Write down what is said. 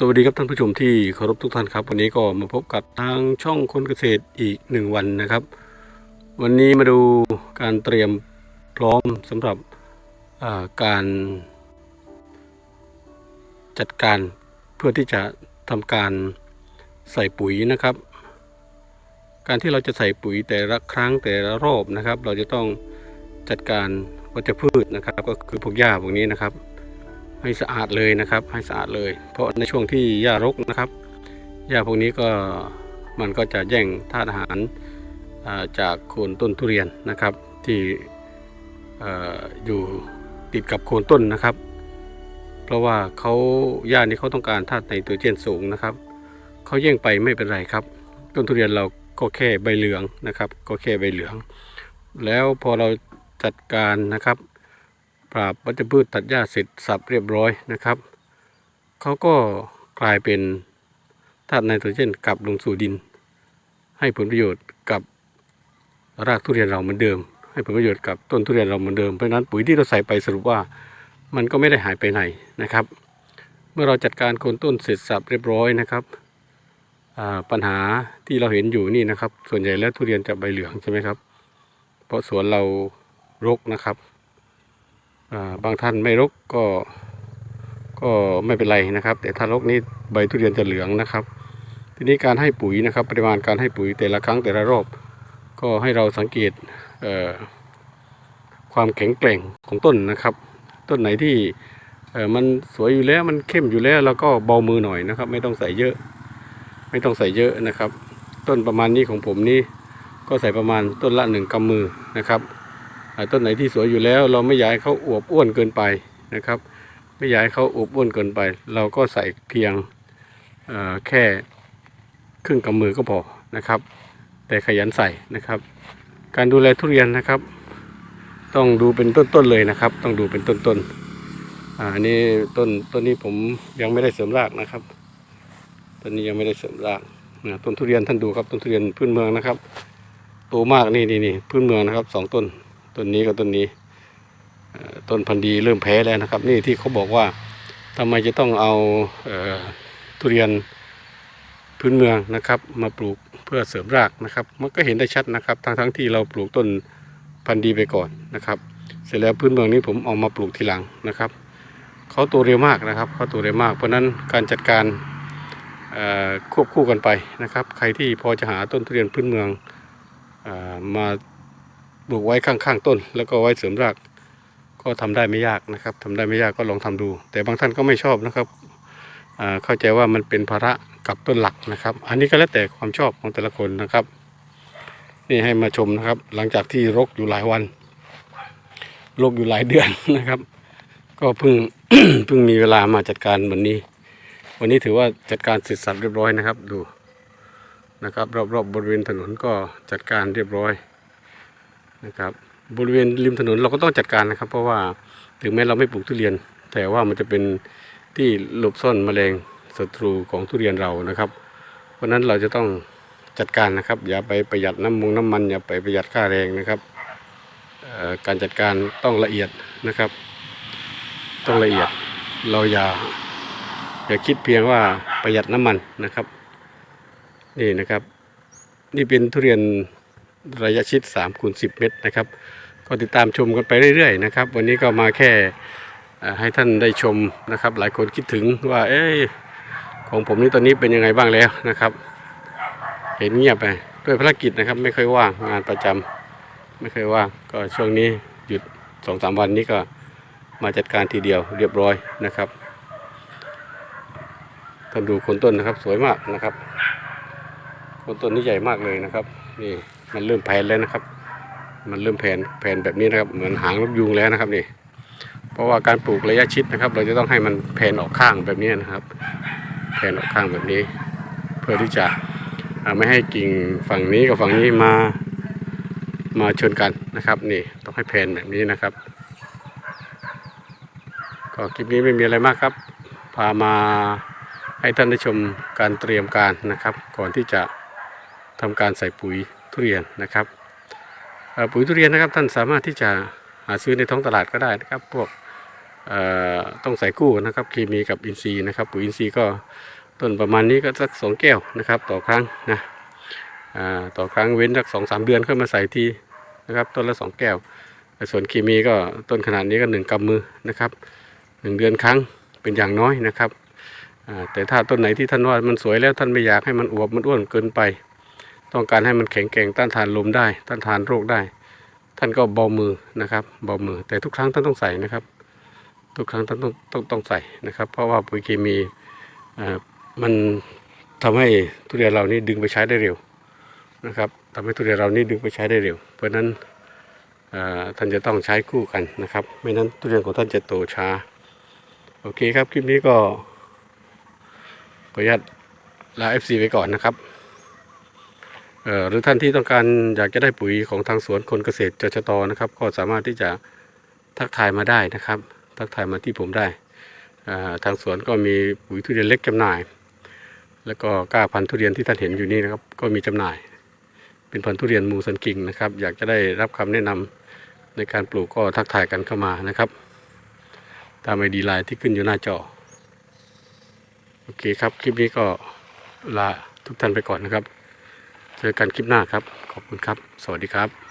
สวัสดีครับท่านผู้ชมที่เคารพทุกท่านครับ วันนี้ก็มาพบกับทางช่องคนเกษตรอีกหนึ่งวันนะครับ วันนี้มาดูการเตรียมพร้อมสำหรับการจัดการเพื่อที่จะทำการใส่ปุ๋ยนะครับ การที่เราจะใส่ปุ๋ยแต่ละครั้งแต่ละรอบนะครับ เราจะต้องจัดการวัชพืชนะครับ ก็คือพวกหญ้าพวกนี้นะครับ ให้สะอาดเลยนะครับ ให้สะอาดเลย เพราะในช่วงที่หญ้ารกนะครับหญ้าพวกนี้ก็มันก็จะแย่งธาตุอาหารจากโคนต้นทุเรียนนะครับ ที่อออยู่ติดกับโคนต้นนะครับ เพราะว่าเขาหญ้านี้เขาต้องการธาตุไนโตรเจนสูงนะครับเขาแย่งไปไม่เป็นไรครับ ต้นทุเรียนเราก็แค่ใบเหลืองนะครับ ก็แค่ใบเหลือง แล้วพอเราจัดการนะครับ ปราบวัชพืชตัดหญ้าเสร็จสับเรียบร้อยนะครับเขาก็กลายเป็นธาตุไนโตรเจนกลับลงสู่ดิน ให้ผลประโยชน์กับรากทุเรียนเราเหมือนเดิม ให้ผลประโยชน์กับต้นทุเรียนเราเหมือนเดิมเพราะนั้นปุ๋ยที่เราใส่ไปสรุปว่ามันก็ไม่ได้หายไปไหนนะครับ เมื่อเราจัดการโคนต้นเสร็จสับเรียบร้อยนะครับปัญหาที่เราเห็นอยู่นี่นะครับ ส่วนใหญ่แล้วทุเรียนจะใบเหลืองใช่ไหมครับ เพราะสวนเรารกนะครับ บางท่านไม่รกก็ก็ไม่เป็นไรนะครับ แต่ถ้ารกนี้ใบทุเรียนจะเหลืองนะครับ ทีนี้การให้ปุ๋ยนะครับ ปริมาณการให้ปุ๋ยแต่ละครั้งแต่ละรอบก็ให้เราสังเกตเความแข็งแกร่งของต้นนะครับ ต้นไหนที่มันสวยอยู่แล้วมันเข้มอยู่แล้วเราก็เบามือหน่อยนะครับ ไม่ต้องใส่เยอะ ไม่ต้องใส่เยอะนะครับ ต้นประมาณนี้ของผมนี่ก็ใส่ประมาณต้นละหนึ่งกำมือนะครับ ต้นไหนที่สวยอยู่แล้ว เราไม่อยากให้เขาอวบอ้วนเกินไปนะครับ ไม่อยากให้เขาอวบอ้วนเกินไป เราก็ใส่เพียงแค่ครึ่งกำมือก็พอนะครับ แต่ขยันใส่นะครับ การดูแลทุเรียนนะครับ ต้องดูเป็นต้นๆเลยนะครับ ต้องดูเป็นต้นๆอันนี้ต้นต้นนี้ผมยังไม่ได้เสริมรากนะครับต้นนี้ยังไม่ได้เสริมรากนะต้นทุเรียนท่านดูครับต้นทุเรียนพื้นเมืองนะครับโตมากนี่นี่นี่พื้นเมืองนะครับสองต้น ต้นนี้กับต้นนี้ต้นพันธุ์ดีเริ่มแพ้แล้วนะครับ นี่ที่เขาบอกว่าทำไมจะต้องเอาเออทุเรียนพื้นเมืองนะครับ มาปลูกเพื่อเสริมรากนะครับ มันก็เห็นได้ชัดนะครับ ทั้งทั้งที่เราปลูกต้นพันธุ์ดีไปก่อนนะครับ เสร็จแล้วพื้นเมืองนี้ผมเอามาปลูกทีหลังนะครับเขาโตเร็วมากนะครับเขาโตเร็วมาก เพราะฉะนั้นการจัดการควบคู่กันไปนะครับ ใครที่พอจะหาต้นทุเรียนพื้นเมืองอมา ปลูกไว้ข้างๆต้น แล้วก็ไว้เสริมราก ก็ทำได้ไม่ยากนะครับทำได้ไม่ยากก็ลองทำดู แต่บางท่านก็ไม่ชอบนะครับเข้าใจว่ามันเป็นภาระกับต้นหลักนะครับ อันนี้ก็แล้วแต่ความชอบของแต่ละคนนะครับ นี่ให้มาชมนะครับ หลังจากที่รกอยู่หลายวันรกอยู่หลายเดือนนะครับ ก็เพิ่งเพิ่งมีเวลามาจัดการวันนี้ วันนี้ถือว่าจัดการเสร็จสับเรียบร้อยนะครับ ดูนะครับ รอบๆบบริเวณถนนก็จัดการเรียบร้อย นะครับบริเวณริมถนนเราก็ต้องจัดการนะครับ เพราะว่าถึงแม้เราไม่ปลูกทุเรียน แต่ว่ามันจะเป็นที่หลบซ่อนแมลงศัตรูของทุเรียนเรานะครับ เพราะฉะนั้นเราจะต้องจัดการนะครับ อย่าไปประหยัดน้ำมงน้ำมัน อย่าไปประหยัดค่าแรงนะครับการจัดการต้องละเอียดนะครับ ต้องละเอียดเราอย่าอย่าคิดเพียงว่าประหยัดน้ำมันนะครับ นี่นะครับ นี่เป็นทุเรียน ระยะชิด3คูณ10 เมตรนะครับ ก็ติดตามชมกันไปเรื่อยๆนะครับ วันนี้ก็มาแค่ให้ท่านได้ชมนะครับ หลายคนคิดถึงว่า เอ้ยของผมนี่ตอนนี้เป็นยังไงบ้างแล้วนะครับ เห็นเงียบไปด้วยภารกิจนะครับ ไม่ค่อยว่างงานประจำไม่ค่อยว่างก็ช่วงนี้หยุดสองสามวันนี้ก็มาจัดการทีเดียวเรียบร้อยนะครับท่านดูคนต้นนะครับ สวยมากนะครับ คนต้นนี้ใหญ่มากเลยนะครับนี่ มันเริ่มแผ่นแล้วนะครับ มันเริ่มแผ่นแผ่นแบบนี้นะครับเหมือนหางนกยูงแล้วนะครับนี่เพราะว่าการปลูกระยะชิดนะครับ เราจะต้องให้มันแผ่นออกข้างแบบนี้นะครับ แผ่นออกข้างแบบนี้ เพื่อที่จะไม่ให้กิ่งฝั่งนี้กับฝั่งนี้มามาชนกันนะครับนี่ต้องให้แผ่นแบบนี้นะครับ ก็คลิปนี้ไม่มีอะไรมากครับ พามาให้ท่านได้ชมการเตรียมการนะครับ ก่อนที่จะทำการใส่ปุ๋ย ทุเรียนนะครับปุ๋ยทุเรียนนะครับท่านสามารถที่จะหาซื้อในท้องตลาดก็ได้นะครับ พวกต้องใส่คู่นะครับเคมีกับอินทรีย์นะครับ ปุ๋ยอินทรีย์ก็ต้นประมาณนี้ก็สักสองแก้วนะครับต่อครั้งนะต่อครั้งเว้นสักสองสามเดือนค่อยมาใส่ทีนะครับต้นละสองแก้วส่วนเคมีก็ต้นขนาดนี้ก็หนึ่งกำมือนะครับหนึ่งเดือนครั้งเป็นอย่างน้อยนะครับแต่ถ้าต้นไหนที่ท่านว่ามันสวยแล้วท่านไม่อยากให้มันอวบมันอ้วนเกินไป ต้องการให้มันแข็งแกร่งต้านทานลมได้ ต้านทานโรคได้ ท่านก็เบามือนะครับเบามือ แต่ทุกครั้งท่านต้องใส่นะครับ ทุกครั้งท่านต้องต้องต้องใส่นะครับ เพราะว่าปุ๋ยเคมีมันทำให้ทุเรียนเรานี่ดึงไปใช้ได้เร็วนะครับทำให้ทุเรียนเรานี่ดึงไปใช้ได้เร็ว เพราะฉะนั้นท่านจะต้องใช้คู่กันนะครับ ไม่นั้นทุเรียนของท่านจะโตช้า โอเคครับ คลิปนี้ก็ขออนุญาตลา FC ไปก่อนนะครับ หรือท่านที่ต้องการอยากจะได้ปุ๋ยของทางสวนคนเกษตรจชตนะครับ ก็สามารถที่จะทักทายมาได้นะครับ ทักทายมาที่ผมได้ ทางสวนก็มีปุ๋ยทุเรียนเล็กจำหน่าย แล้วก็กล้าพันธุ์ทุเรียนที่ท่านเห็นอยู่นี่นะครับ ก็มีจำหน่าย เป็นพันธุ์ทุเรียนมูสันกิงนะครับ อยากจะได้รับคำแนะนำในการปลูกก็ทักทายกันเข้ามานะครับ ตามไอดีไลน์ที่ขึ้นอยู่หน้าจอ โอเคครับ คลิปนี้ก็ลาทุกท่านไปก่อนนะครับ เจอกันคลิปหน้าครับ ขอบคุณครับ สวัสดีครับ